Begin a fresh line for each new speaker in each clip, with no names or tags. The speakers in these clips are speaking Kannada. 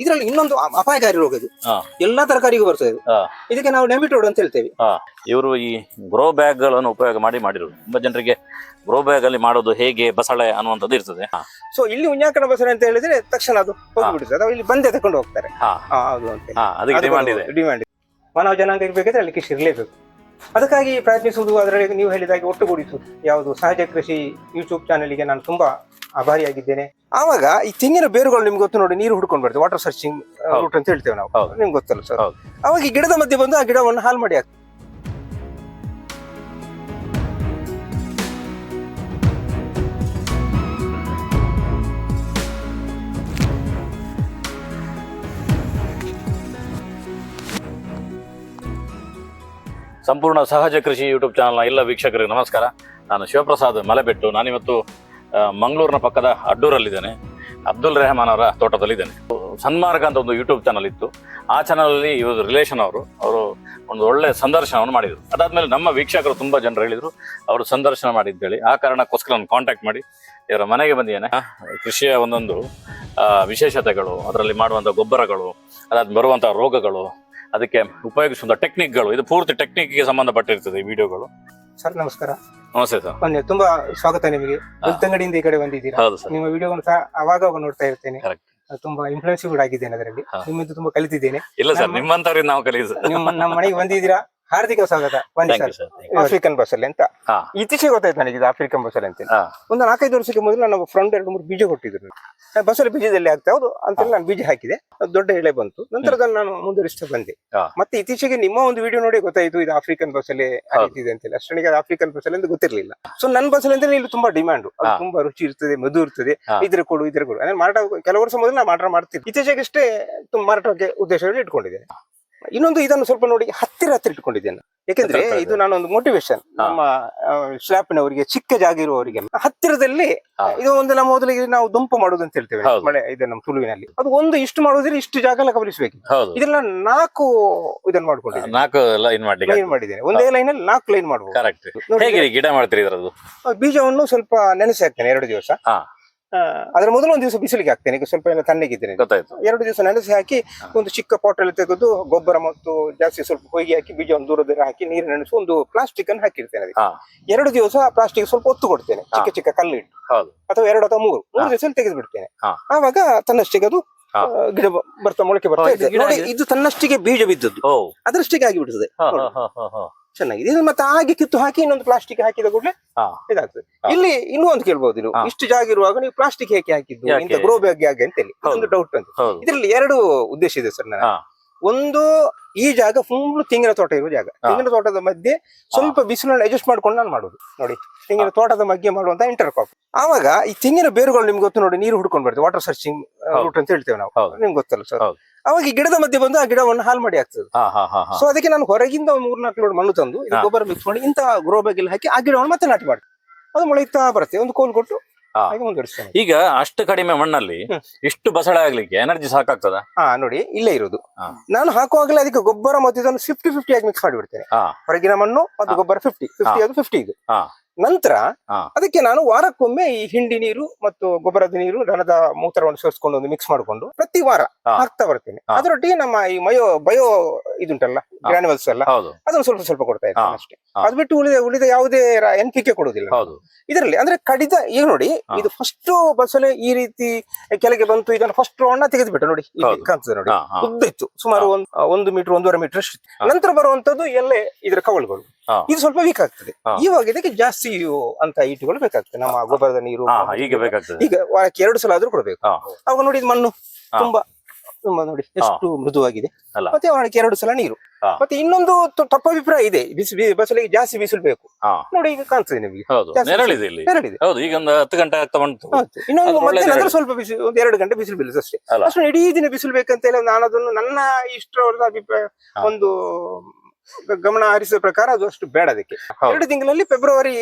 ಇದರಲ್ಲಿ ಇನ್ನೊಂದು ಅಪಾಯಕಾರಿ ರೋಗ ಇದು
ಹಾ.
ಎಲ್ಲಾ ತರಕಾರಿಗೂ ಬರ್ತದೆ ಇದು.
ಹಾ.
ಇದಕ್ಕೆ ನಾವು ನೆಮಿಟೋಡ್ ಅಂತ ಹೇಳ್ತೇವೆ.
ಇವರು ಈ ಗ್ರೋ ಬ್ಯಾಗ್ಗಳನ್ನು ಉಪಯೋಗ ಮಾಡಿ ಮಾಡಿರೋದು ತುಂಬಾ ಜನರಿಗೆ ಗ್ರೋ ಬ್ಯಾಗ್ ಅಲ್ಲಿ ಮಾಡೋದು ಹೇಗೆ ಬಸಳೆ ಅನ್ನುವಂಥದ್ದು ಇರ್ತದೆ. ಹಾ,
ಸೊ ಇಲ್ಲಿ ಉಂಜಾಕಣ ಬಸಳೆ ಅಂತ ಹೇಳಿದ್ರೆ ತಕ್ಷಣ ಅದು ಹೋಗ್ಬಿಡುತ್ತೆ. ಅಥವಾ ಇಲ್ಲಿ ಬಂದೆ ತಕೊಂಡು ಹೋಗ್ತಾರೆ.
ಹಾ,
ಹಾ, ಹೌದು ಅಂತ
ಹಾ, ಅದಕ್ಕೆ ಡಿಮಾಂಡ್ ಇದೆ.
ಡಿಮ್ಯಾಂಡ್ ಇದೆ. ಮಾನವ ಜನಾಂಗ ಇರ್ಬೇಕಾದ್ರೆ ಅಲ್ಲಿ ಕೃಷಿ ಇರಲೇಬೇಕು. ಅದಕ್ಕಾಗಿ ಪ್ರಯತ್ನಿಸುವುದು ಅದರಲ್ಲಿ ನೀವು ಹೇಳಿದಾಗ ಒಟ್ಟುಗೂಡಿಸುವುದು. ಯಾವುದು ಸಹಜ ಕೃಷಿ ಯೂಟ್ಯೂಬ್ ಚಾನೆಲ್ಗೆ ನಾನು ತುಂಬಾ ಆಭಾರಿಯಾಗಿದ್ದೇನೆ ಆವಾಗ ಈ ತೆಂಗಿನ ಬೇರುಗಳು ನಿಮ್ಗೆ ಗೊತ್ತು ನೋಡಿ ನೀರು ಹುಡ್ಕೊಂಡು ಬರ್ತದೆ ವಾಟರ್ ಸರ್ಚಿಂಗ್. ರೂಟ್ ಅಂತ ಹೇಳ್ತೇವೆ ನಾವು
ಹೌದು.
ನಿಮ್ಗೆ ಗೊತ್ತಲ್ಲ ಸರ್
ಹೌದು.
ಅವಾಗ ಈ ಗಿಡದ ಮಧ್ಯೆ ಬಂದು ಆ ಗಿಡವನ್ನು ಹಾಳು ಮಾಡಿ ಹಾಕ್ತದೆ
ಸಂಪೂರ್ಣ ಸಹಜ ಕೃಷಿ ಯೂಟ್ಯೂಬ್ ಚಾನಲ್ನ ಎಲ್ಲ ವೀಕ್ಷಕರಿಗೆ ನಮಸ್ಕಾರ ನಾನು ಶಿವಪ್ರಸಾದ್ ಮಲೆಬೆಟ್ಟು ನಾನಿವತ್ತು ಮಂಗಳೂರಿನ ಪಕ್ಕದ ಅಡ್ಡೂರಲ್ಲಿದ್ದೇನೆ. ಅಬ್ದುಲ್ ರೆಹಮಾನ್ ಅವರ ತೋಟದಲ್ಲಿದ್ದೇನೆ. ಸನ್ಮಾರ್ಗ ಅಂತ ಒಂದು ಯೂಟ್ಯೂಬ್ ಚಾನಲ್ ಇತ್ತು. ಆ ಚಾನಲಲ್ಲಿ ಇವರು ರಿಲೇಷನ್ ಅವರು ಅವರು ಒಂದು ಒಳ್ಳೆ ಸಂದರ್ಶನವನ್ನು ಮಾಡಿದರು. ಅದಾದ್ಮೇಲೆ ನಮ್ಮ ವೀಕ್ಷಕರು ತುಂಬಾ ಜನರು ಹೇಳಿದರು, ಅವರು ಸಂದರ್ಶನ ಮಾಡಿದ್ದೇಳಿ ಆ ಕಾರಣಕ್ಕೋಸ್ಕರ ನಾನು ಕಾಂಟ್ಯಾಕ್ಟ್ ಮಾಡಿ, ಇವರ ಮನೆಗೆ ಬಂದಿದ್ದೇನೆ. ಕೃಷಿಯ ಒಂದೊಂದು ವಿಶೇಷತೆಗಳು, ಅದರಲ್ಲಿ ಮಾಡುವಂಥ ಗೊಬ್ಬರಗಳು, ಅದಾದ ಬರುವಂತಹ ರೋಗಗಳು, ಅದಕ್ಕೆ ಉಪಯೋಗಿಸುವಂತ ಟೆಕ್ನಿಕ್ಗಳು ಇದು ಪೂರ್ತಿ ಟೆಕ್ನಿಕ್ಗೆ ಸಂಬಂಧಪಟ್ಟಿರ್ತದೆ ಈ ವಿಡಿಯೋಗಳು
ಸರ್, ನಮಸ್ಕಾರ.
ನಮಸ್ತೆ ಸರ್.
ಬನ್ನಿ ತುಂಬಾ ಸ್ವಾಗತ ನಿಮಗೆ. ಬೆಳ್ತಂಗಡಿಯಿಂದ ಈ ಕಡೆ ಬಂದಿದ್ದೀರಾ?
ಹೌದು ಸರ್.
ನಿಮ್ಮ ವಿಡಿಯೋವನ್ನು ಸಹ ಅವಾಗ ನೋಡ್ತಾ ಇರ್ತೇನೆ.
Correct.
ತುಂಬಾ ಇನ್ಫ್ಲೂಯೆನ್ಸ್ ಕೂಡ ಆಗಿದ್ದೇನೆ ಅದರಲ್ಲಿ. ನಿಮ್ಮಿಂದ ತುಂಬಾ ಕಲಿತಿದ್ದೇನೆ.
ಇಲ್ಲ ಸರ್
ನಮ್ಮ-
ನಿಮ್ಮಂತವ್ರಿಗೆ ನಾವು ಕಲಿಯುದು.
ನಿಮ್ಮ ನಮ್ಮ ಮನೆಗೆ ಬಂದಿದ್ದೀರಾ? ಹಾರ್ದಿಕ ಸ್ವಾಗತ. ಬನ್ನಿ ಸರ್. ಆಫ್ರಿಕನ್ ಬಸಳೆ ಅಂತ.
ಹಾ.
ಇತ್ತೀಚೆಗೆ ಗೊತ್ತಾಯ್ತು ನನಗೆ ಇದು ಆಫ್ರಿಕನ್ ಬಸಳೆ ಅಂತ.
ಹಾ.
ಒಂದು ನಾಲ್ಕೈದು ವರ್ಷಕ್ಕೆ ಮೊದಲು ನಮ್ಮ ಫ್ರೆಂಡ್ ಎರಡು ಮೂರು ಬೀಜ ಕೊಟ್ಟಿದ್ರು. ಆ ಬಸಳೆ ಬೀಜದಲ್ಲಿ ಆಗ್ತಾ ಹೌದು ಅಂತೇಳಿ ನಾನು ಬೀಜ ಹಾಕಿದೆ. ಅದು ದೊಡ್ಡ ಎಳೆ ಬಂತು. ನಂತರ ಅದನ್ನು ನಾನು ಮುಂದುವರಿಸ್ತಾ ಬಂದೆ.
ಹಾ.
ಮತ್ತೆ ಇತ್ತೀಚೆಗೆ ನಿಮ್ಮ ಒಂದು ವಿಡಿಯೋ ನೋಡಿ ಗೊತ್ತಾಯ್ತು ಇದು ಆಫ್ರಿಕನ್ ಬಸಳೆ ಆ. ರೀತಿ ಇದೆ ಅಂತೇಳಿ ಅಷ್ಟೊಂದಿಗೆ ಅದು ಆಫ್ರಿಕನ್ ಬಸಳೆ ಅಂತ ಗೊತ್ತಿರಲಿಲ್ಲ. ಸೊ ನನ್ನ ಬಸಳೆ ಅಂದ್ರೆ ಇಲ್ಲಿ ತುಂಬಾ ಡಿಮ್ಯಾಂಡ್ ಅದು
ಹಾ.
ತುಂಬಾ ರುಚಿ ಇರ್ತದೆ ಮಧು ಇರ್ತದೆ.
ಹಾ.
ಇದ್ರ ಕೊಡು ಇದ್ರ ಕೊಡು. ಅಂದ್ರೆ ಮಾರಾಟ ಕೆಲವು ವರ್ಷ ಮೊದಲು ನಾನು ಮಾರಾಟ ಮಾಡ್ತೀನಿ ಇತ್ತೀಚೆಗಷ್ಟೇ ತುಂಬ ಮಾರಾಟಕ್ಕೆ ಉದ್ದೇಶಗಳು ಇಟ್ಕೊಂಡಿದ್ದೇನೆ. ಇನ್ನೊಂದು ಇದನ್ನು ಸ್ವಲ್ಪ ನೋಡಿ ಹತ್ತಿರ ಹತ್ತಿರ ಇಟ್ಕೊಂಡಿದ್ದೇನೆ. ಯಾಕೆಂದ್ರೆ ಇದು ನಾನೊಂದು ಒಂದು ಮೋಟಿವೇಶನ್. ನಮ್ಮ ಸ್ಲ್ಯಾಪ್ನವರಿಗೆ ಚಿಕ್ಕ ಜಾಗ ಇರುವವರಿಗೆ. ಹತ್ತಿರದಲ್ಲಿ. ಇದು ಒಂದು ನಮ್ಮ ಮೊದಲಿಗೆ ನಾವು ದುಂಪು ಮಾಡುದು ಅಂತ ಹೇಳ್ತೇವೆ. ಮಳೆ ಇದೆ ನಮ್ಮ ತುಳುವಿನಲ್ಲಿ. ಅದು ಒಂದು ಇಷ್ಟು ಮಾಡುದ್ರೆ ಇಷ್ಟು ಜಾಗ ಎಲ್ಲ ಕಬಲಿಸಬೇಕು ಇದೆಲ್ಲ ನಾಲ್ಕು ಇದನ್ನ ಮಾಡ್ಕೊಂಡಿದ್ದೀನಿ.
ನಾಲ್ಕು ಲೈನ್
ಲೈನ್ ಮಾಡಿದ್ದೇನೆ. ಒಂದೇ ಲೈನ್ ಅಲ್ಲಿ ನಾಲ್ಕು ಲೈನ್ ಮಾಡಬಹುದು
ಗಿಡ ಮಾಡ್ತೀರಿ ಇದ್ರದ್ದು?
ಬೀಜವನ್ನು ಸ್ವಲ್ಪ ನೆನೆಸಿ ಹಾಕ್ತೇನೆ ಎರಡು ದಿವಸ. ಅದರ ಮೊದಲು ಒಂದು ದಿವಸ ಬಿಸಿಲಿಗೆ ಹಾಕ್ತೇನೆ ಈಗ ಸ್ವಲ್ಪ ಎಲ್ಲ ತಣ್ಣಗಿದ್ದೇನೆ
ಗೊತ್ತಾಯ್ತು.
ಎರಡು ದಿವಸ ನೆನೆಸಿ ಹಾಕಿ ಒಂದು ಚಿಕ್ಕ ಪಾಟ್ ಅಲ್ಲಿ ತೆಗೆದು ಗೊಬ್ಬರ ಮತ್ತು ಜಾಸ್ತಿ ಸ್ವಲ್ಪ ಹೊಯ್ಗೆ ಹಾಕಿ ಬೀಜವನ್ನು ದೂರದಲ್ಲಿ ಹಾಕಿ ನೀರು ನೆನೆಸಿ ಒಂದು ಪ್ಲಾಸ್ಟಿಕ್ ಅನ್ನು ಹಾಕಿರ್ತೇನೆ ಅದಕ್ಕೆ. ಎರಡು ದಿವಸ ಪ್ಲಾಸ್ಟಿಕ್ ಸ್ವಲ್ಪ ಒತ್ತು ಕೊಡ್ತೇನೆ ಚಿಕ್ಕ ಚಿಕ್ಕ ಕಲ್ಲು ಇಟ್ಟು ಅಥವಾ ಎರಡು ಅಥವಾ ಮೂರು ಮೂರು. ದಿವಸ ತೆಗೆದು ಬಿಡ್ತೇನೆ ಆವಾಗ ತನ್ನಷ್ಟಿಗೆ ಅದು. ಗಿಡ ಬರ್ತಾ ಮೊಳಕೆ ಬರ್ತಾ
ಇದೆ
ಇದು ತನ್ನಷ್ಟಿಗೆ ಬೀಜ ಬಿದ್ದದ್ದು. ಅದರಷ್ಟಿಗೆ ಆಗಿ ಚೆನ್ನಾಗಿದೆ. ಇದು ಮತ್ತೆ ಹಾಗೆ ಕಿತ್ತು ಹಾಕಿ ಇನ್ನೊಂದು ಪ್ಲಾಸ್ಟಿಕ್ ಹಾಕಿದ ಕೂಡಲೇ. ಇದಾಗ್ತದೆ. ಇಲ್ಲಿ ಇನ್ನೂ ಒಂದು ಕೇಳ್ಬಹುದು
ನೀವು.
ಇಷ್ಟು ಜಾಗ ಇರುವಾಗ ನೀವು ಪ್ಲಾಸ್ಟಿಕ್ ಹೇಗೆ ಹಾಕಿದ್ದು? ಇಂತ ಗ್ರೋ ಬ್ಯಾಗ್ ಹೇಗೆ ಅಂತ ಹೇಳಿ ಒಂದು. ಡೌಟ್ ಅಂತ ಇದರಲ್ಲಿ ಎರಡು ಉದ್ದೇಶ ಇದೆ ಸರ್
ನಾನು
ಒಂದು ಈ ಜಾಗ ಫುಲ್ ತೆಂಗಿನ ತೋಟ ಇರುವ ಜಾಗ. ತೆಂಗಿನ ತೋಟದ ಮಧ್ಯೆ ಸ್ವಲ್ಪ ಬಿಸಿಲನ್ನು ಅಡ್ಜಸ್ಟ್ ಮಾಡ್ಕೊಂಡು ನಾನು ಮಾಡುದು. ನೋಡಿ ತೆಂಗಿನ ತೋಟದ ಮಧ್ಯೆ ಮಾಡುವಂತ ಇಂಟರ್ ಕಾಪ್ ಆವಾಗ ಈ ತೆಂಗಿನ ಬೇರುಗಳು ನಿಮ್ಗೆ ಗೊತ್ತು ನೋಡಿ ನೀರು ಹುಡ್ಕೊಂಡು ಬರ್ತದೆ ವಾಟರ್ ಸರ್ಚಿಂಗ್. ರೂಟ್ ಅಂತ ಹೇಳ್ತೇವೆ ನಾವು. ನಿಮ್ಗೆ ಗೊತ್ತಲ್ಲ ಸರ್. ಅವಾಗ ಈ ಗಿಡದ ಮಧ್ಯೆ ಬಂದು ಆ ಗಿಡವನ್ನು ಹಾಲ್ ಮಾಡಿ ಆಗ್ತದೆ
ಹಾ ಹಾ ಹಾ ಹಾ
ಸೊ ಅದಕ್ಕೆ ನಾನು ಹೊರಗಿಂದ ಒಂದು ಮೂರ್ನಾಲ್ಕು ಲೋಡ್ ಮಣ್ಣು ತಂದು ಇದು. ಗೊಬ್ಬರ ಮಿಕ್ಸ್ ಮಾಡಿ ಇಂತ ಗ್ರೋ ಬ್ಯಾಗ್ ಅಲ್ಲಿ ಹಾಕಿ ಆ ಗಿಡವನ್ನು ಮತ್ತೆ ನಾಟಿ ಮಾಡಿ ಅದು ಮೊಳೆಯುತ್ತಾ ಬರುತ್ತೆ ಒಂದು ಕೋಲ್ ಕೊಟ್ಟು
ಹಾ.
ಹಾಗೆ ಮುಂದುವರಿಸ್ತೇನೆ
ಈಗ ಅಷ್ಟು ಕಡಿಮೆ ಮಣ್ಣಲ್ಲಿ
ಹ್ಮ್.
ಇಷ್ಟು ಬಸಳೆ ಆಗ್ಲಿಕ್ಕೆ ಎನರ್ಜಿ ಸಾಕಾಗ್ತದ
ಹಾ ನೋಡಿ ಇಲ್ಲೇ ಇರೋದು
ಹಾ.
ನಾನು ಹಾಕುವಾಗಲೇ ಅದಕ್ಕೆ ಗೊಬ್ಬರ ಮತ್ತೆ ಇದನ್ನು ಫಿಫ್ಟಿ ಫಿಫ್ಟಿ ಆಗಿ ಮಿಕ್ಸ್ ಮಾಡಿಬಿಡ್ತೇನೆ
ಹಾ
ಹೊರಗಿನ ಮಣ್ಣು ಮತ್ತು
ಹಾ.
ಗೊಬ್ಬರ ಫಿಫ್ಟಿ ಫಿಫ್ಟಿ ಅದು ಫಿಫ್ಟಿ ಇದು
ಹಾ.
ನಂತರ ಅದಕ್ಕೆ ನಾನು ವಾರಕ್ಕೊಮ್ಮೆ ಈ ಹಿಂಡಿ ನೀರು ಮತ್ತು ಗೊಬ್ಬರದ ನೀರು ದನದ ಮೂತ್ರವನ್ನು ಸೇರಿಸ್ಕೊಂಡು ಒಂದು ಮಿಕ್ಸ್ ಮಾಡಿಕೊಂಡು ಪ್ರತಿ ವಾರ. ಹಾಕ್ತಾ ಬರ್ತೇನೆ. ಅದರೊಟ್ಟಿಗೆ ನಮ್ಮ ಈ ಮಯೋ ಬಯೋ ಇದುಂಟಲ್ಲ. ಗ್ರಾನ್ಯುವಲ್ಸ್ ಎಲ್ಲ ಅದನ್ನು ಸ್ವಲ್ಪ ಸ್ವಲ್ಪ ಕೊಡ್ತಾ
ಇದ್ದೀನಿ
ಅಷ್ಟೇ.
ಅದ್ಬಿಟ್ಟು
ಅದು ಬಿಟ್ಟು ಉಳಿದ ಉಳಿದ ಯಾವುದೇ ಎನ್ ಪಿ ಕೆ ಕೊಡುವುದಿಲ್ಲ. ಇದರಲ್ಲಿ ಅಂದ್ರೆ ಕಡಿತ ಈಗ ನೋಡಿ ಇದು ಫಸ್ಟ್ ಬಸಳೆ ಈ ರೀತಿ ಕೆಳಗೆ ಬಂತು ಇದನ್ನು ಫಸ್ಟ್ ರೌಂಡ್ ತೆಗೆದುಬಿಟ್ಟು ನೋಡಿ. ಕಾಣ್ತದೆ ನೋಡಿ. ಉದ್ದ ಇತ್ತು ಸುಮಾರು ಒಂದು ಒಂದು ಮೀಟರ್ ಒಂದೂವರೆ ಮೀಟರ್ ಅಷ್ಟು ನಂತರ ಬರುವಂತದ್ದು ಎಲ್ಲೇ ಇದರ ಕವಲುಗಳು.
ಹಾ.
ಇದು ಸ್ವಲ್ಪ ವೀಕ್ ಆಗ್ತದೆ. ಇವಾಗ ಇದಕ್ಕೆ ಜಾಸ್ತಿ ಅಂತ ಈಟುಗಳು ಬೇಕಾಗ್ತದೆ. ನಮ್ಮ ಗೊಬ್ಬರದ ನೀರು
ಈಗ ಬೇಕಾಗ್ತದೆ.
ಈಗ ವಾರಕ್ಕೆ ಎರಡು ಸಲ ಆದ್ರೂ ಕೊಡಬೇಕು. ಅವಾಗ ನೋಡಿ ಇದು ಮಣ್ಣು ತುಂಬಾ ತುಂಬಾ ನೋಡಿ ಎಷ್ಟು ಮೃದುವಾಗಿದೆ. ಮತ್ತೆ ವಾರಕ್ಕೆ ಎರಡು ಸಲ ನೀರು. ಮತ್ತೆ ಇನ್ನೊಂದು ತಪ್ಪ ಅಭಿಪ್ರಾಯ ಇದೆ. ಬಿಸಿ ಬಸಲಿಗೆ ಜಾಸ್ತಿ ಬಿಸಿಲು ಬೇಕು ನೋಡಿ ಈಗ ಕಾಣ್ತದೆ ನಿಮಗೆ.
ಹೌದು. ನೆರಳಿದೆ ಇಲ್ಲಿ.
ನೆರಳಿದೆ.
ಹೌದು ಈಗ ಒಂದು ಹತ್ತು ಗಂಟೆ ಆಗ್ತಾ ಬಂತು.
ಇನ್ನೊಂದು ಮಧ್ಯಾಹ್ನ ಸ್ವಲ್ಪ ಬಿಸಿಲು ಒಂದು ಎರಡು ಗಂಟೆ ಬಿಸಿಲು ಬೀಳುತ್ತೆ ಅಷ್ಟೇ. ಅಷ್ಟು ಇಡೀ ದಿನ ಬಿಸಿಲು ಬೇಕಂತ ಹೇಳಿ ನಾನು ಅದನ್ನು ನನ್ನ ಇಷ್ಟ ಅಭಿಪ್ರಾಯ. ಒಂದು ಗಮನ ಹರಿಸುವ ಪ್ರಕಾರ ಅದು ಅಷ್ಟು ಬೇಡ ಅದಕ್ಕೆ. ಎರಡು ತಿಂಗಳಲ್ಲಿ ಫೆಬ್ರವರಿ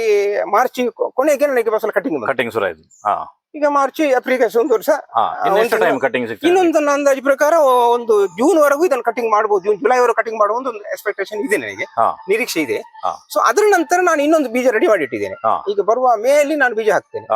ಮಾರ್ಚ್ ಕೊನೆಗೆ ನನಗೆ ಫಸಲ ಕಟಿಂಗ್
ಕಟಿಂಗ್ ಶುರು ಆಯ್ತು.
ಈಗ ಮಾರ್ಚ್ ಏಪ್ರಿಲ್ ಒಂದು ವರ್ಷ. ಇನ್ನೊಂದು ನನ್ನ ಅಂದಾಜು ಪ್ರಕಾರ ಒಂದು ಜೂನ್ ವರೆಗೂ ಇದನ್ನು ಕಟಿಂಗ್ ಮಾಡಬಹುದು ಜೂನ್ ಜುಲೈ ವರೆಗೂ ಕಟಿಂಗ್ ಮಾಡುವ ಒಂದು ಎಕ್ಸ್ಪೆಕ್ಟೇಷನ್ ಇದೆ ನನಗೆ. ನಿರೀಕ್ಷೆ ಇದೆ. ಸೊ ಅದರ ನಂತರ ನಾನು ಇನ್ನೊಂದು ಬೀಜ ರೆಡಿ ಮಾಡಿ ಇಟ್ಟಿದ್ದೇನೆ ಈಗ ಬರುವ ಮೇ ಅಲ್ಲಿ ನಾನು ಬೀಜ ಹಾಕ್ತೇನೆ.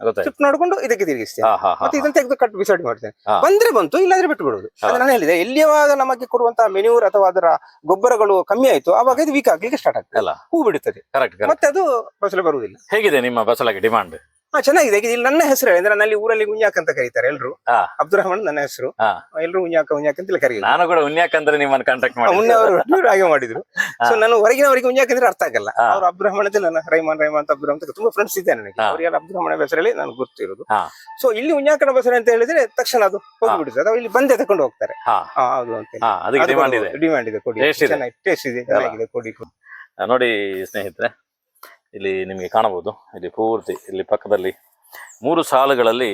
ಹಾ
ನೋಡ್ಕೊಂಡು ಇದಕ್ಕೆ ತಿರುಗಿಸ್ತೇನೆ. ಮತ್ತೆ ಇದನ್ನ ತೆಗೆದು ಕಟ್ ಬಿಸಾಡಿ ಮಾಡ್ತೇನೆ. ಬಂದ್ರೆ ಬಂತು ಇಲ್ಲಾದ್ರೆ ಬಿಟ್ಟು ಬಿಡುದು
ಹಾ.
ಅದು ನಾನು ಹೇಳಿದೆ ಎಲ್ಲಿಯಾವಾಗ ನಮಗೆ ಕೊಡುವಂತಹ ಮೆನ್ಯೂರ್ ಅಥವಾ ಅದರ ಗೊಬ್ಬರಗಳು ಕಮ್ಮಿ ಆಯ್ತು ಅವಾಗ ಇದು ವೀಕ್ ಆಗ್ಲಿಕ್ಕೆ ಸ್ಟಾರ್ಟ್ ಆಗ್ತದೆ. ಹೂ ಬಿಡುತ್ತದೆ. ಮತ್ತೆ ಅದು ಫಸಲು ಬರುವುದಿಲ್ಲ.
ಹೇಗಿದೆ ನಿಮ್ಮ ಫಸಲಾಗಿ ಡಿಮಾಂಡ್
ಹಾ ಚೆನ್ನಾಗಿದೆ. ಈಗ ಇಲ್ಲಿ ನನ್ನ ಹೆಸರು ಅಂದ್ರೆ ನಲ್ಲಿ ಊರಲ್ಲಿ ಗುಂಜಾಕ್ ಅಂತ ಕರೀತಾರೆ ಎಲ್ರು.
ಹಾ.
ಅಬ್ದುಲ್ ರಹಮಾನ್ ನನ್ನ ಹೆಸರು.
ಹಾ.
ಎಲ್ರು ಉನ್ಯಾಕ ಗುಂಜಾಕ್ ಅಂತ ಕರೀತಾರೆ
ನಾನು ಕೂಡ ಉನ್ಯಾಕಂದ್ರೆ ನಿಮ್ಮನ್ನ ಕಾಂಟ್ಯಾಕ್ಟ್ ಮಾಡಿ
ಮುನ್ನೆ ಅವರು ಇವ್ರು ಹಾಗೆ ಮಾಡಿದ್ರು. ಸೊ ನಾನು ಹೊರಗಿನವರಿಗೆ ಗುಂಜಾಕ್ ಅಂದ್ರೆ ಅರ್ಥ ಆಗಲ್ಲ.
ಹಾ.
ಅವ್ರು ಅಬ್ದುಲ್ ರಹಮಾನ್ ಅಂತ ನನ್ನ ರೈಮಾನ್ ರೈಮಾನ್ ಅಂತ ಅಬ್ದುಲ್ ರಹಮಾನ್. ಅಂತ ತುಂಬಾ ಫ್ರೆಂಡ್ಸ್ ಇದೆ ನನಗೆ.
ಹಾ.
ಅವರಿಗೆಲ್ಲ ಅಬ್ದುಲ್ ರಹಮಾನ್ ಹೆಸರಲ್ಲಿ ನಾನು ಗೊತ್ತಿರೋದು.
ಹಾ.
ಸೊ ಇಲ್ಲಿ ಉಂಜಾಕನ ಬಸರೆ ಅಂತ ಹೇಳಿದ್ರೆ ತಕ್ಷಣ ಅದು ಹೋಗ್ಬಿಡುತ್ತೆ. ಅಥವಾ ಇಲ್ಲಿ ಬಂದೆ ತಕೊಂಡು ಹೋಗ್ತಾರೆ.
ಹಾ.
ಹಾ, ಹೌದು ಅಂತ ಹೇಳಿ.
ಹಾ ಅದಕ್ಕೆ ಡಿಮಾಂಡ್ ಇದೆ.
ಡಿಮ್ಯಾಂಡ್ ಇದೆ ಕೊಡಿ.
Taste ಇದೆ.
ಚೆನ್ನಾಗಿ ಟೇಸ್ಟ್ ಇದೆ. ಚೆನ್ನಾಗಿದೆ ಕೊಡಿ.
ನೋಡಿ ಸ್ನೇಹಿತರೆ. ಇಲ್ಲಿ ನಿಮಗೆ ಕಾಣಬಹುದು. ಇಲ್ಲಿ ಪೂರ್ತಿ ಇಲ್ಲಿ ಪಕ್ಕದಲ್ಲಿ ಮೂರು ಸಾಲುಗಳಲ್ಲಿ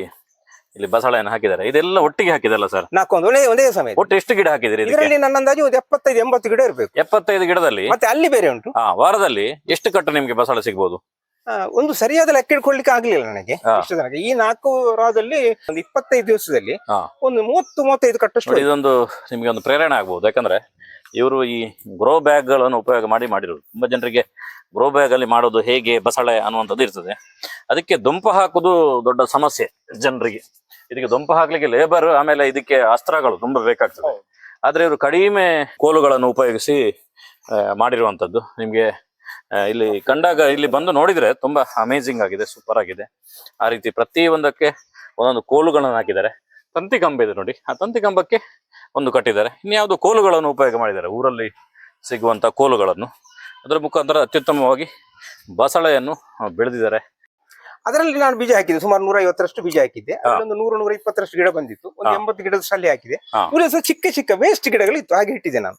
ಇಲ್ಲಿ ಬಸಳೆಯನ್ನು ಹಾಕಿದ್ದಾರೆ. ಇದೆಲ್ಲ ಒಟ್ಟಿಗೆ ಹಾಕಿದಲ್ಲ ಸರ್?
ನಾಲ್ಕು ಒಂದು ಸಮಯ
ಒಟ್ಟು ಎಷ್ಟು ಗಿಡ ಹಾಕಿದಿರಿ
ಇದರಲ್ಲಿ ನನ್ನ ಅಂದಾಜು ಒಂದು ಎಪ್ಪತ್ತೈದು ಎಂಬತ್ತು ಗಿಡ ಇರಬೇಕು.
ಎಪ್ಪತ್ತೈದು ಗಿಡದಲ್ಲಿ?
ಮತ್ತೆ ಅಲ್ಲಿ ಬೇರೆ ಉಂಟು.
ಹಾ ವಾರದಲ್ಲಿ ಎಷ್ಟು ಕಟ್ಟು ನಿಮಗೆ ಬಸಳೆ ಸಿಗ್ಬೋದು?
ಒಂದು ಸರಿಯಾದ ಲೆಕ್ಕ ಇಟ್ಕೊಳ್ಳಿಕ್ಕೆ ಆಗ್ಲಿಲ್ಲ ನನಗೆ.
ಹಾ.
ಇಷ್ಟು ತನಕ. ಈ ನಾಲ್ಕು ವಾರದಲ್ಲಿ ಒಂದು ಇಪ್ಪತ್ತೈದು ದಿವಸದಲ್ಲಿ ಒಂದು ಮೂವತ್ತು ಮೂವತ್ತೈದು ಕಟ್ಟಷ್ಟು
ಇದೊಂದು ನಿಮಗೆ ಒಂದು ಪ್ರೇರಣೆ ಆಗ್ಬೋದು. ಯಾಕಂದ್ರೆ ಇವರು ಈ ಗ್ರೋ ಬ್ಯಾಗ್ಗಳನ್ನು ಉಪಯೋಗ ಮಾಡಿ ಮಾಡಿರೋದು ತುಂಬಾ ಜನರಿಗೆ ಗ್ರೋ ಬ್ಯಾಗ್ ಅಲ್ಲಿ ಮಾಡೋದು ಹೇಗೆ, ಬಸಳೆ ಅನ್ನುವಂಥದ್ದು ಇರ್ತದೆ. ಅದಕ್ಕೆ ದೊಂಪ ಹಾಕುದು ದೊಡ್ಡ ಸಮಸ್ಯೆ ಜನರಿಗೆ. ಇದಕ್ಕೆ ದೊಂಪ ಹಾಕ್ಲಿಕ್ಕೆ ಲೇಬರ್ ಆಮೇಲೆ ಇದಕ್ಕೆ ಅಸ್ತ್ರಗಳು ತುಂಬಾ ಬೇಕಾಗ್ತದೆ. ಆದ್ರೆ ಇವರು ಕಡಿಮೆ ಕೋಲುಗಳನ್ನು ಉಪಯೋಗಿಸಿ ಮಾಡಿರುವಂತದ್ದು ನಿಮ್ಗೆ ಇಲ್ಲಿ ಕಂಡಾಗ ಇಲ್ಲಿ ಬಂದು ನೋಡಿದ್ರೆ ತುಂಬಾ ಅಮೇಝಿಂಗ್ ಆಗಿದೆ ಸೂಪರ್ ಆಗಿದೆ. ಆ ರೀತಿ ಪ್ರತಿ ಒಂದಕ್ಕೆ ಒಂದೊಂದು ಕೋಲುಗಳನ್ನು ಹಾಕಿದ್ದಾರೆ. ತಂತಿ ಕಂಬ ಇದೆ ನೋಡಿ. ಆ ತಂತಿ ಕಂಬಕ್ಕೆ ಒಂದು ಕಟ್ಟಿದ್ದಾರೆ. ಇನ್ಯಾವುದೋ ಕೋಲುಗಳನ್ನು ಉಪಯೋಗ ಮಾಡಿದ್ದಾರೆ. ಊರಲ್ಲಿ ಸಿಗುವಂಥ ಕೋಲುಗಳನ್ನು. ಅದರ ಮುಖಾಂತರ ಅತ್ಯುತ್ತಮವಾಗಿ ಬಸಳೆಯನ್ನು ಬೆಳೆದಿದ್ದಾರೆ.
ಅದರಲ್ಲಿ ನಾನು ಬೀಜ ಹಾಕಿದ್ದೆ. ಸುಮಾರು ನೂರ ಐವತ್ತರಷ್ಟು ಬೀಜ ಹಾಕಿದ್ದೆ. ಒಂದು ನೂರ ನೂರ ಇಪ್ಪತ್ತರಷ್ಟು ಗಿಡ ಬಂದಿತ್ತು. ಒಂದು. ಎಂಬತ್ತು ಗಿಡದ ಶಾಲೆ ಹಾಕಿದೆ. ಚಿಕ್ಕ ಚಿಕ್ಕ ವೇಸ್ಟ್ ಗಿಡಗಳು ಇತ್ತು ಹಾಗೆ ಇಟ್ಟಿದ್ದೆ ನಾನು.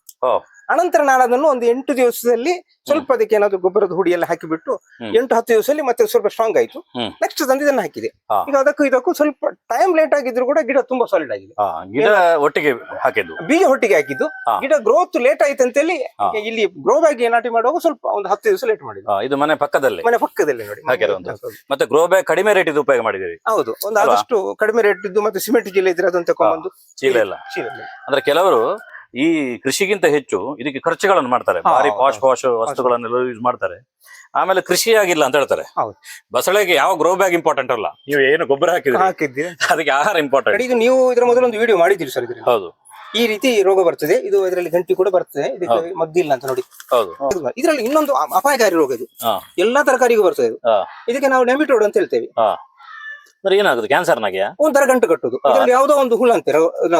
ಅನಂತರ ನಾನು ಅದನ್ನು ಒಂದು ಎಂಟು ದಿವಸದಲ್ಲಿ ಸ್ವಲ್ಪ ಅದಕ್ಕೆ ಏನಾದ್ರು ಗೊಬ್ಬರದ ಹುಡಿ ಎಲ್ಲ ಹಾಕಿಬಿಟ್ಟು. ಎಂಟು ಹತ್ತು ದಿವಸದಲ್ಲಿ ಮತ್ತೆ ಸ್ವಲ್ಪ ಸ್ಟ್ರಾಂಗ್ ಆಯ್ತು. ನೆಕ್ಸ್ಟ್ ತಂದು ಇದನ್ನ ಹಾಕಿದೆ. ಈಗ ಅದಕ್ಕೂ ಇದಕ್ಕೂ ಸ್ವಲ್ಪ ಟೈಮ್ ಲೇಟ್ ಆಗಿದ್ರು ಕೂಡ ಗಿಡ ತುಂಬಾ ಸಾಲಿಡ್ ಆಗಿದೆ.
ಗಿಡ ಒಟ್ಟಿಗೆ ಹಾಕಿದ್ದು.
ಬೀಜ ಒಟ್ಟಿಗೆ ಹಾಕಿದ್ದು. ಗಿಡ ಗ್ರೋತ್ ಲೇಟ್ ಆಯ್ತು ಅಂತ
ಹೇಳಿ
ಇಲ್ಲಿ ಗ್ರೋ ಬ್ಯಾಗ್ ನಾಟಿ ಮಾಡುವಾಗ ಸ್ವಲ್ಪ ಒಂದು ಹತ್ತು ದಿವಸ ಲೇಟ್ ಮಾಡಿದ್ದು.
ಇದು ಮನೆ ಪಕ್ಕದಲ್ಲಿ.
ಮನೆ ಪಕ್ಕದಲ್ಲಿ ನೋಡಿ.
ಮತ್ತೆ ಗ್ರೋ ಬ್ಯಾಗ್ ಕಡಿಮೆ ರೇಟ್ ಇದು ಉಪಯೋಗ ಮಾಡಿದ್ದೀರಿ?
ಹೌದು. ಒಂದು ಆದಷ್ಟು ಕಡಿಮೆ ರೇಟ್ ಇದ್ದು ಮತ್ತೆ ಸಿಮೆಂಟ್ ಚೀಲ ಇದ್ರೆ ಅದನ್ನ ತಗೊಂಡ್ಬಂದು
ಚೀಲ
ಇಲ್ಲ.
ಅಂದ್ರೆ ಕೆಲವರು ಈ ಕೃಷಿಗಿಂತ ಹೆಚ್ಚು ಇದಕ್ಕೆ ಖರ್ಚುಗಳನ್ನು ಮಾಡ್ತಾರೆ. ಭಾರಿ ಪಾಶ್ ಪಾಶ್ ವಸ್ತುಗಳನ್ನೆಲ್ಲ ಯೂಸ್ ಮಾಡ್ತಾರೆ. ಆಮೇಲೆ ಕೃಷಿ ಆಗಿಲ್ಲ ಅಂತ ಹೇಳ್ತಾರೆ. ಬಸಳೆಗೆ ಯಾವ ಗ್ರೋ ಬ್ಯಾಗ್ ಇಂಪಾರ್ಟೆಂಟ್ ಅಲ್ಲ? ನೀವು ಏನು ಗೊಬ್ಬರ ಹಾಕಿದ್ರಿ? ಅದಕ್ಕೆ ಆಹಾರ ಇಂಪಾರ್ಟೆಂಟ್
ಇದು ನೀವು ಇದರ ಮೊದಲು ಒಂದು ವಿಡಿಯೋ ಮಾಡಿದ್ದೀರಿ ಸರ್
ಹೌದು.
ಈ ರೀತಿ ರೋಗ ಬರ್ತದೆ ಇದು ಇದರಲ್ಲಿ ಗಂಟಿ ಕೂಡ ಬರ್ತದೆ ಇದಕ್ಕೆ ಮದ್ದಿಲ್ಲ ಅಂತ ನೋಡಿ.
ಹೌದು.
ಇದರಲ್ಲಿ ಇನ್ನೊಂದು ಅಪಾಯಕಾರಿ ರೋಗ ಇದು. ಎಲ್ಲಾ ತರಕಾರಿಗೂ ಬರ್ತದೆ ಇದು. ಇದಕ್ಕೆ ನಾವು ನೆಮಿಟೋಡ್ ಅಂತ ಹೇಳ್ತೇವೆ.
ಅಂದ್ರೆ ಏನಾಗುತ್ತೆ? ಕ್ಯಾನ್ಸರ್ನಾಗೆ
ಒಂಥರ ಗಂಟು ಕಟ್ಟುದು. ಯಾವ್ದೋ ಯಾವುದೋ ಒಂದು ಹುಳ ಅಂತಾರೆ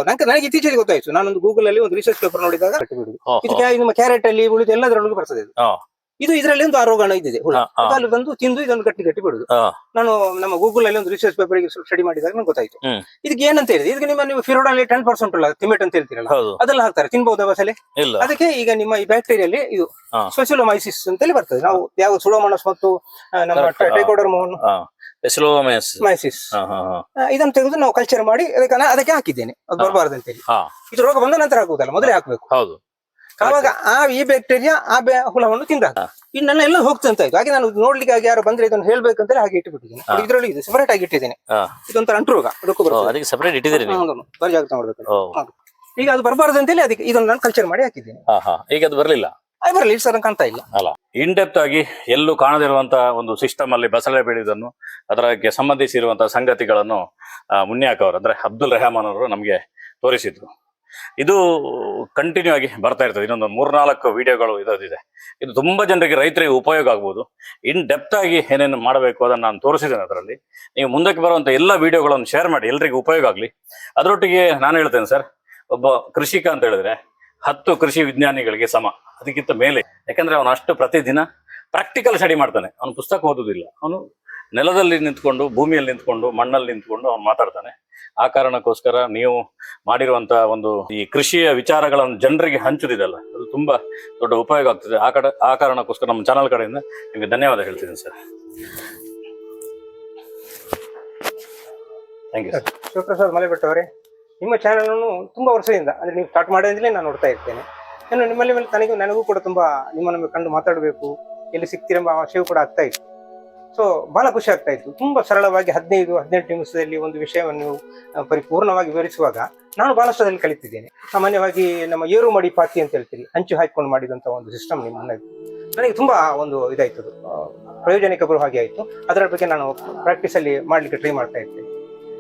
ನಂಗೆ ನನಗೆ ಇತ್ತೀಚೆಗೆ ಗೊತ್ತಾಯ್ತು. ನಾನೊಂದು ಗೂಗಲ್ ಅಲ್ಲಿ ಒಂದು ರಿಸರ್ಚ್ ಪೇಪರ್ ನೋಡಿದಾಗ ಕಟ್ಟಿಬಿಡುದು. ಇದು ನಿಮ್ಮ ಕ್ಯಾರೆಟ್ ಅಲ್ಲಿ ಉಳಿದು ಎಲ್ಲದರೊಳಗೂ ಬರ್ತದೆ ಇದು. ಇದರಲ್ಲಿ ಒಂದು ಆರೋಗ್ಯ ಇದೆ ಹುಳ. ಅಲ್ಲಿ ಬಂದು ತಿಂದು ಇದೊಂದು ಗಟ್ಟಿ ಗಟ್ಟಿ ಬಿಡುದು ನಾನು ನಮ್ಮ ಗೂಗಲ್ ಅಲ್ಲಿ ಒಂದು ರಿಸರ್ಚ್ ಪೇಪರ್ ಸ್ಟಡಿ ಮಾಡಿದಾಗ ನಂಗೆ ಗೊತ್ತಾಯ್ತು. ಇದಕ್ಕೆ ಏನಂತ ಹೇಳಿದ್ರೆ ಇದಕ್ಕೆ ನಿಮ್ಮ ನೀವು ಫಿರೋಡಲ್ಲಿ ಟೆನ್ ಪರ್ಸೆಂಟ್ ಅಲ್ಲ ತಿಮೆಟ್ ಅಂತ ಹೇಳ್ತೀರಲ್ಲ ಅದೆಲ್ಲ ಹಾಕ್ತಾರೆ. ತಿನ್ಬಹುದಾ ಬಸಲೆ
ಇಲ್ಲ.
ಅದಕ್ಕೆ ಈಗ ನಿಮ್ಮ ಈ ಬ್ಯಾಕ್ಟೀರಿಯಲ್ಲಿ ಇದು
ಸ್ಪೆಷಲೊ
ಮೈಸಿಸ್ ಅಂತ ಅಂತೇಳಿ ಬರ್ತದೆ. ನಾವು ಯಾವ ಸುಡೋಮನಸ್ ಮತ್ತು ನಮ್ಮ
Correct.
ಮೈಸಿಸ್
ಹಾ
ತೆಗೆದು ನಾವು ಕಲ್ಚರ್ ಮಾಡಿ ಅದಕ್ಕೆ ನಾ- ಅದಕ್ಕೆ ಹಾಕಿದ್ದೇನೆ. ಅದು. ಬರಬಾರ್ದು ಅಂತೇಳಿ ಇದು ರೋಗ ಬಂದ ನಂತರ ಹಾಕುವುದಲ್ಲ ಮೊದಲೇ ಹಾಕಬೇಕು.
ಹೌದು.
ಆವಾಗ ಆ ಈ ಬ್ಯಾಕ್ಟೀರಿಯಾ ಆ ಬೆ- ಹುಳವನ್ನು ತಿಂದ ಇನ್ನೆಲ್ಲ ಎಲ್ಲ ಹೋಗ್ತಂತ ಇತ್ತು ಹಾಗೆ ನಾನು ನೋಡ್ಲಿಕ್ಕೆ ಯಾರು ಬಂದ್ರೆ ಇದನ್ನು ಹೇಳ್ಬೇಕಂತೇಳಿ ಹಾಗೆ ಇಟ್ಟುಬಿಟ್ಟಿದ್ದೀನಿ. ಇದರಲ್ಲಿ ಇದು ಸೆಪರೇಟ್ ಆಗಿ ಇಟ್ಟಿದ್ದೇನೆ. ಇದೊಂಥರ ಅಂಟು ರೋಗ ಅದಕ್ಕೂ
ಸೆಪರೇಟ್
ಹೌದು, ಬಾರಿ ಜಾಗ್ರತೆ ಮಾಡ್ಬೇಕು ಈಗ ಅದು ಬರಬಾರ್ದು ಅಂತೇಳಿ ಅದಕ್ಕೆ ಇದನ್ನು ನಾನು ಕಲ್ಚರ್ ಮಾಡಿ ಹಾಕಿದ್ದೇನೆ.
ಈಗ ಅದು ಬರ್ಲಿಲ್ಲ?
ಅದು ಬರಲಿ ಸರ್ ಇಲ್ಲ.
ಅಲ್ಲ ಇನ್ ಡೆಪ್ತ್ ಆಗಿ ಎಲ್ಲೂ ಕಾಣದಿರುವಂತಹ ಒಂದು ಸಿಸ್ಟಮ್ ಅಲ್ಲಿ ಬಸಳೆ ಬೆಳೆಯುವುದನ್ನು ಅದರಕ್ಕೆ ಸಂಬಂಧಿಸಿರುವಂತಹ ಸಂಗತಿಗಳನ್ನು ಮುನ್ಯಾಕ್ ಅವರು, ಅಂದ್ರೆ ಅಬ್ದುಲ್ ರೆಹಮಾನ್ ಅವರು ನಮಗೆ ತೋರಿಸಿದ್ರು. ಇದು ಕಂಟಿನ್ಯೂ ಆಗಿ ಬರ್ತಾ ಇರ್ತದೆ. ಇನ್ನೊಂದು ಮೂರ್ನಾಲ್ಕು ವಿಡಿಯೋಗಳು ಇರೋದಿದೆ ಇದು ತುಂಬಾ ಜನರಿಗೆ ರೈತರಿಗೆ ಉಪಯೋಗ ಆಗ್ಬೋದು. ಇನ್ ಡೆಪ್ತ್ ಆಗಿ ಏನೇನು ಮಾಡಬೇಕು ಅದನ್ನು ನಾನು ತೋರಿಸಿದ್ದೇನೆ ಅದರಲ್ಲಿ. ನೀವು ಮುಂದಕ್ಕೆ ಬರುವಂತ ಎಲ್ಲ ವಿಡಿಯೋಗಳನ್ನು ಶೇರ್ ಮಾಡಿ, ಎಲ್ರಿಗೂ ಉಪಯೋಗ ಆಗಲಿ. ಅದರೊಟ್ಟಿಗೆ ನಾನು ಹೇಳ್ತೇನೆ ಸರ್ ಒಬ್ಬ ಕೃಷಿಕ ಅಂತ ಹೇಳಿದ್ರೆ ಹತ್ತು ಕೃಷಿ ವಿಜ್ಞಾನಿಗಳಿಗೆ ಸಮ. ಅದಕ್ಕಿಂತ ಮೇಲೆ. ಯಾಕಂದ್ರೆ ಅವನು ಅಷ್ಟು ಪ್ರತಿದಿನ ಪ್ರಾಕ್ಟಿಕಲ್ ಸ್ಟಡಿ ಮಾಡ್ತಾನೆ. ಅವನು ಪುಸ್ತಕ ಓದುದಿಲ್ಲ. ಅವನು ನೆಲದಲ್ಲಿ ನಿಂತ್ಕೊಂಡು, ಭೂಮಿಯಲ್ಲಿ ನಿಂತ್ಕೊಂಡು, ಮಣ್ಣಲ್ಲಿ ನಿಂತ್ಕೊಂಡು ಅವನು ಮಾತಾಡ್ತಾನೆ. ಆ ಕಾರಣಕ್ಕೋಸ್ಕರ ನೀವು ಮಾಡಿರುವಂತ ಒಂದು ಈ ಕೃಷಿಯ ವಿಚಾರಗಳನ್ನು ಜನರಿಗೆ ಹಂಚುದಿದೆಲ್ಲ ಅದು ತುಂಬಾ ದೊಡ್ಡ ಉಪಯೋಗ ಆಗ್ತದೆ. ಆ ಕಡೆ, ಆ ಕಾರಣಕ್ಕೋಸ್ಕರ ನಮ್ಮ ಚಾನಲ್ ಕಡೆಯಿಂದ ನಿಮಗೆ ಧನ್ಯವಾದ ಹೇಳ್ತಿದ್ದೀನಿ sir. Thank you sir
Shivaprasad ಮಲೆ ಅವರೇ ನಿಮ್ಮ ಚಾನಲ್ ತುಂಬ ವರ್ಷದಿಂದ, ಅಂದ್ರೆ ನೀವು ಸ್ಟಾರ್ಟ್ ಮಾಡಿದ್ರೆ ನಾನು ನೋಡ್ತಾ ಇರ್ತೇನೆ. ನಾನು ನಿಮ್ಮಲ್ಲಿ ಮೇಲೆ ತನಗೂ ನನಗೂ ಕೂಡ ತುಂಬಾ ನಿಮ್ಮನ್ನು ಕಂಡು ಮಾತಾಡಬೇಕು, ಎಲ್ಲಿ ಸಿಗ್ತೀರೆಂಬ ಆಶಯವು ಕೂಡ ಆಗ್ತಾ ಇತ್ತು. ಸೊ ಬಹಳ ಖುಷಿ ಆಗ್ತಾ ಇತ್ತು. ತುಂಬಾ ಸರಳವಾಗಿ ಹದಿನೈದು, ಹದಿನೆಂಟು ನಿಮಿಷದಲ್ಲಿ ಒಂದು ವಿಷಯವನ್ನು ನೀವು ಪರಿಪೂರ್ಣವಾಗಿ ವಿವರಿಸುವಾಗ ನಾನು ಬಹಳಷ್ಟರಲ್ಲಿ ಕಲಿತಿದ್ದೇನೆ. ಸಾಮಾನ್ಯವಾಗಿ ನಮ್ಮ ಏರು ಮಡಿ ಪಾತಿ ಅಂತ ಹೇಳ್ತೀರಿ ಹಂಚು ಹಾಕಿಕೊಂಡು ಮಾಡಿದಂಥ ಒಂದು ಸಿಸ್ಟಮ್ ನಿಮ್ಮ ನನಗೆ ತುಂಬಾ ಒಂದು ಇದಾಯ್ತದ. ಪ್ರಯೋಜನಕ್ಕೆ ಬರುವ ಹಾಗೆ ಆಯಿತು. ಅದರ ಬಗ್ಗೆ ನಾನು ಪ್ರಾಕ್ಟೀಸಲ್ಲಿ ಮಾಡಲಿಕ್ಕೆ ಟ್ರೈ ಮಾಡ್ತಾ ಇದ್ದೇನೆ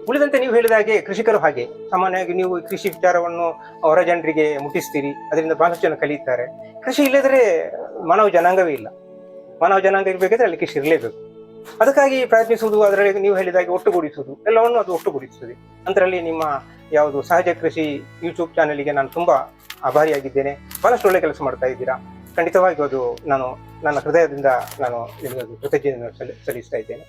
ಉಳಿದಂತೆ ನೀವು ಹೇಳಿದ ಹಾಗೆ ಕೃಷಿಕರು ಹಾಗೆ. ಸಾಮಾನ್ಯವಾಗಿ ನೀವು ಕೃಷಿ ವಿಚಾರವನ್ನು ಹೊರ ಜನರಿಗೆ ಮುಟ್ಟಿಸ್ತೀರಿ, ಅದರಿಂದ ಬಹಳಷ್ಟು ಜನ ಕಲಿಯುತ್ತಾರೆ. ಕೃಷಿ ಇಲ್ಲದ್ರೆ ಮಾನವ ಜನಾಂಗವೇ ಇಲ್ಲ. ಮಾನವ ಜನಾಂಗ ಇರಬೇಕಾದ್ರೆ ಅಲ್ಲಿ ಕೃಷಿ ಇರಲೇಬೇಕು. ಅದಕ್ಕಾಗಿ ಪ್ರಯತ್ನಿಸುವುದು, ಅದರಲ್ಲಿ ನೀವು ಹೇಳಿದ ಹಾಗೆ ಒಟ್ಟುಗೂಡಿಸುವುದು, ಎಲ್ಲವನ್ನು ಅದು ಒಟ್ಟುಗೂಡಿಸುತ್ತದೆ ಅದರಲ್ಲಿ ನಿಮ್ಮ ಯಾವುದು ಸಹಜ ಕೃಷಿ ಯೂಟ್ಯೂಬ್ ಚಾನಲ್ಗೆ ನಾನು ತುಂಬಾ ಆಭಾರಿಯಾಗಿದ್ದೇನೆ. ಬಹಳಷ್ಟು ಒಳ್ಳೆ ಕೆಲಸ ಮಾಡ್ತಾ ಇದ್ದೀರಾ. ಖಂಡಿತವಾಗಿ ಅದು ನಾನು ನನ್ನ ಹೃದಯದಿಂದ ನಾನು ನಿಮಗೆ ಅದು ಕೃತಜ್ಞತೆಯನ್ನು ಸಲ್ಲಿಸ್ತಾ ಇದ್ದೇನೆ.